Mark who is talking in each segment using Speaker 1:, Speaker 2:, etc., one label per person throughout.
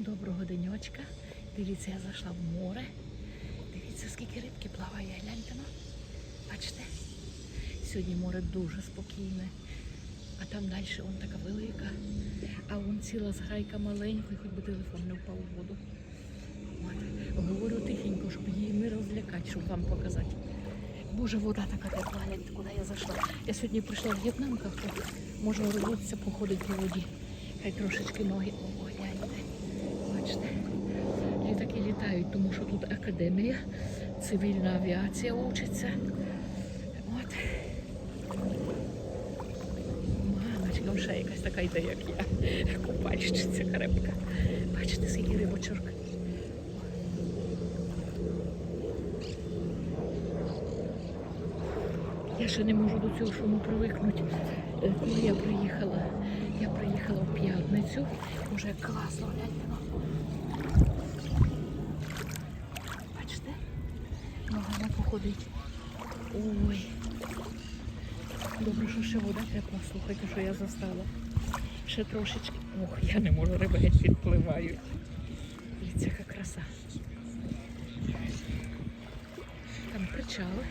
Speaker 1: Доброго денечка. Дивіться, я зайшла в море. Дивіться, скільки рибки плаває. Гляньте ну. Бачите? Сьогодні море дуже спокійне. А там далі вон така велика. А вон ціла зграйка маленька, хоч би телефон не впав у воду. От. Говорю тихенько, щоб її не розлякати, щоб вам показати. Боже, вода така тепла, гляньте, куди я зайшла. Я сьогодні прийшла в В'єтнамках, то можна робитися, походити по воді. Хай трошечки ноги. О, гляньте. Бачите, літаки тому що тут академія, цивільна авіація учиться. От. Мамочка, вже якась така йде, як я. Купальщиця крепка. Бачите, скільки рибочок. Я ще не можу до цього шуму привикнути. Е, Коли я приїхала, я приїхала в п'ятницю. Як класно, гляньте. Нога походить. Ой. Добре, що ще вода тепла. Слухайте, що я застала. Ще трошечки. Ох, я не можу, риби геть відпливають. Дивіться, яка краса. Там причали.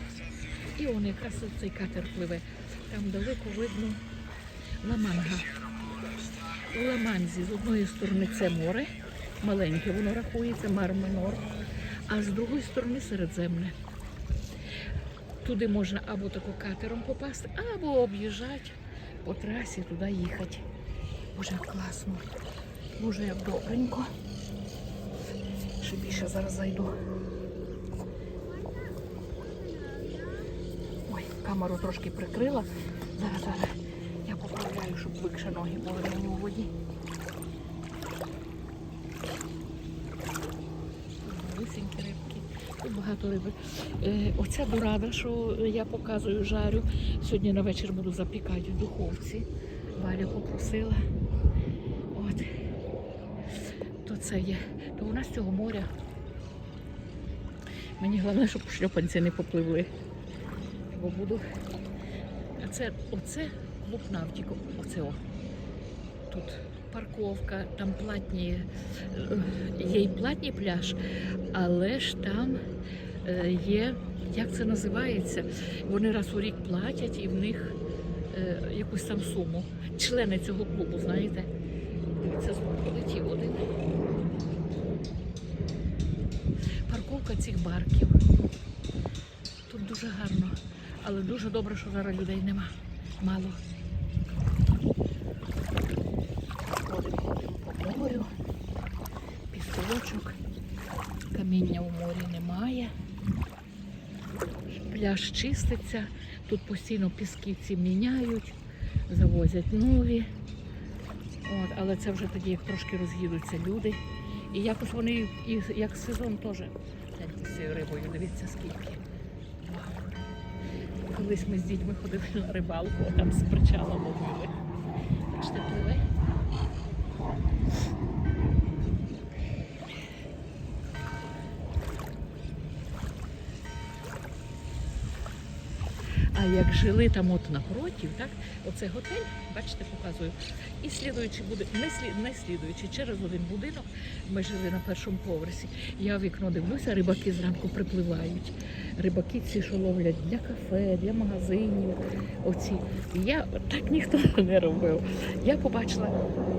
Speaker 1: І он якраз цей катер пливе. Там далеко видно Ламанга. У Ламанзі з одної сторони це море, маленьке, воно рахується, Мар Менор, а з другої сторони Середземне. Туди можна або тако катером попасти, або об'їжджати по трасі, туди їхати. Боже, як класно. Боже, як добренько. Ще більше зараз зайду. Ой, камеру трошки прикрила. Зараз, зараз я поправляю, щоб легше ноги були мені у воді. Малюсенькі рибки. Тут багато риби. Е, оця дорада, що я показую, жарю. Сьогодні на вечір буду запікати в духовці. Валя попросила. От. То це є. То у нас цього моря. Мені головне, щоб шльопанці не попливли бо буду. А це оце Лукнавтіку, оце о. Тут парковка, там платні, е, є і платний пляж, але ж там е, є, як це називається, вони раз у рік платять і в них е, якусь там суму. Члени цього клубу, знаєте. Це полетів один. Парковка цих барків. Тут дуже гарно. Але дуже добре, що зараз людей нема. Мало. Ходимо, ходимо по морю. Пісочок. Каміння у морі немає. Пляж чиститься. Тут постійно піски ці міняють, завозять нові. От, але це вже тоді, як трошки роз'їдуться люди. І якось вони, і як сезон теж. З цією рибою, дивіться скільки. Колись ми з дітьми ходили на рибалку, а там з причала ловили. Бачите, пливе. А як жили там от напротив, так, оце готель, бачите, показую. І слідуючи буде, не, слід, не слідуючи, через один будинок ми жили на першому поверсі. Я в вікно дивлюся, рибаки зранку припливають. Рибаки ці, що ловлять для кафе, для магазинів. Оці. Я так ніхто не робив. Я побачила,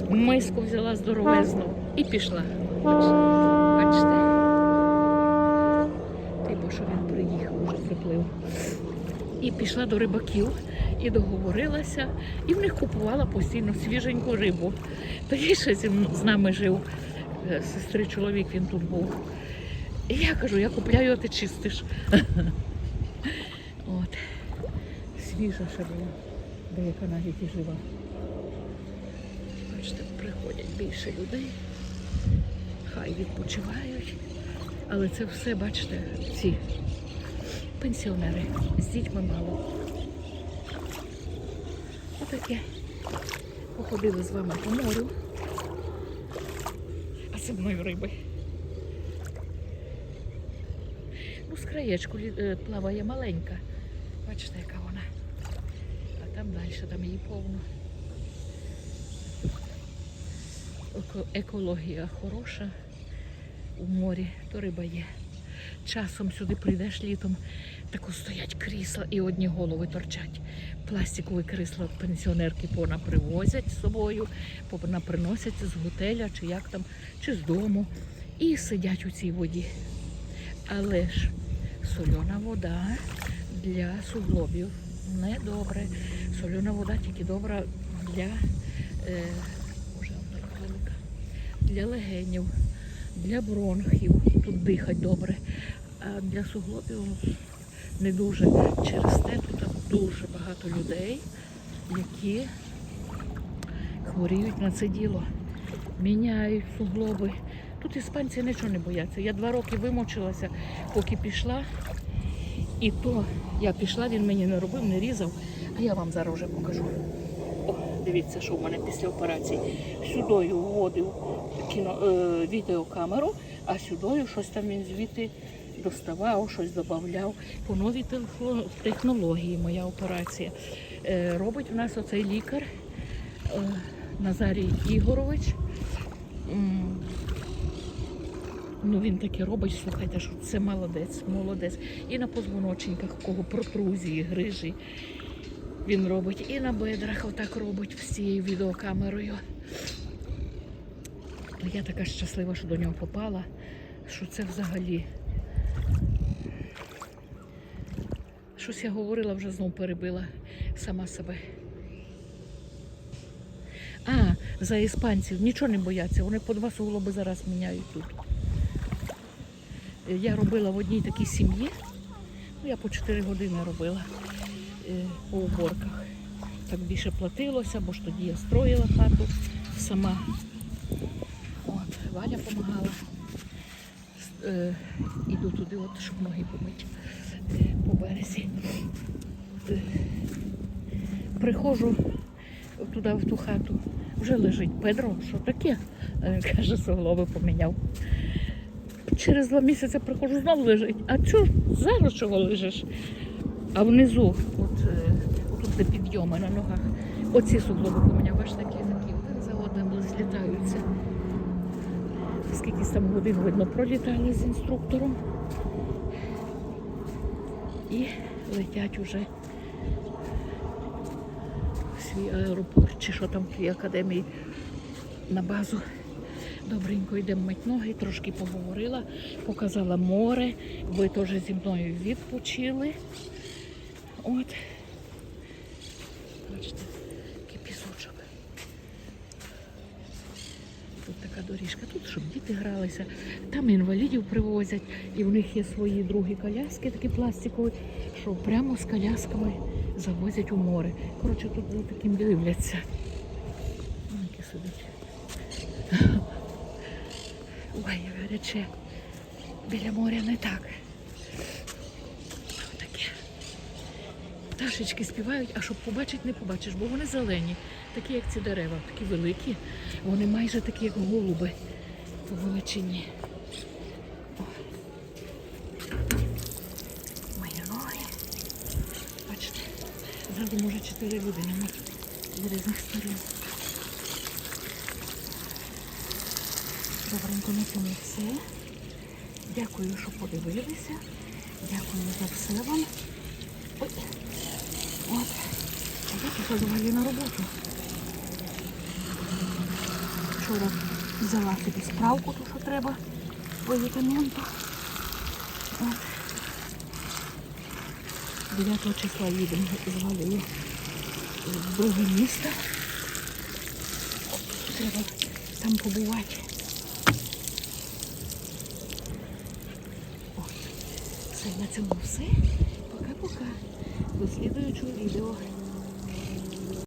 Speaker 1: миску взяла здоровезну і пішла. Бачите? Бачите? Типу, що він приїхав, вже приплив. І пішла до рибаків і договорилася, і в них купувала постійно свіженьку рибу. Тоді з нами жив е, сестри чоловік, він тут був. І я кажу, я купляю, а ти чистиш. От. Свіжа ще була, деяка навіть і жива. Бачите, приходять більше людей, хай відпочивають. Але це все, бачите, ці пенсіонери. З дітьми мало. Отаке. Походили з вами по морю. А зі мною риби. Ну, з краєчку е, плаває маленька. Бачите, яка вона. А там далі, там її повно. Екологія хороша у морі, то риба є. Часом сюди прийдеш літом, тако стоять крісла і одні голови торчать. Пластикові крісла пенсіонерки пона привозять з собою, вона приносять з готеля, чи як там, чи з дому, і сидять у цій воді. Але ж сольона вода для суглобів не добре. Сольона вода тільки добра для, е, велика, для легенів, для бронхів. Тут дихать добре. Для суглобів не дуже. Через те тут дуже багато людей, які хворіють на це діло. Міняють суглоби. Тут іспанці нічого не бояться. Я два роки вимучилася, поки пішла. І то я пішла, він мені не робив, не різав, а я вам зараз вже покажу. О, дивіться, що в мене після операції. Сюдою вводив кіно, е, відеокамеру, а сюдою щось там він звідти доставав, щось додавав. По новій технології моя операція. Е, робить у нас оцей лікар е, Назарій Ігорович. Ну він таке робить, слухайте, що це молодець, молодець. І на позвоночниках, у кого протрузії, грижі. Він робить і на бедрах отак робить з цією відеокамерою. Я така щаслива, що до нього попала, що це взагалі. Щось я говорила, вже знову перебила сама себе. А, за іспанців нічого не бояться, вони по два суглоби зараз міняють тут. Я робила в одній такій сім'ї. Ну, я по 4 години робила е, по уборках. Так більше платилося, бо ж тоді я строїла хату сама. От, Валя допомагала. Е, іду туди, от, щоб ноги помити по березі. Е, приходжу туди, в ту хату, вже лежить Педро, що таке? Е, Каже, суглоби поміняв. Через два місяці приходжу, знову лежить. А чого зараз чого лежиш? А внизу, от, е, тут де підйоми на ногах, оці суглоби поміняв, бачите, такі такі один за одним злітаються. Скільки там годин видно пролітали з інструктором. І летять уже в свій аеропорт, чи що там тій академії на базу. Добренько йдемо мить ноги, трошки поговорила, показала море. Ви теж зі мною відпочили. От. Бачите, така доріжка, тут щоб діти гралися. Там інвалідів привозять, і в них є свої другі коляски, такі пластикові, що прямо з колясками завозять у море. Коротше, тут за таким дивляться. Які сидять. Ой, гаряче. Біля моря не так. Пташечки співають, а щоб побачити, не побачиш, бо вони зелені, такі, як ці дерева, такі великі. Вони майже такі, як голуби по величині. Мої ноги. Бачите, ззаду може чотири людини з різних сторін. Добренько на цьому все. Дякую, що подивилися. Дякую за все вам. Ой. От. Пішла до на роботу. Вчора взяла собі справку, ту, що треба по вітамінту. От. 9 числа їдемо з Галею в друге місто. Треба там побувати. Все, на цьому все. Пока-пока. До слідуючого відео.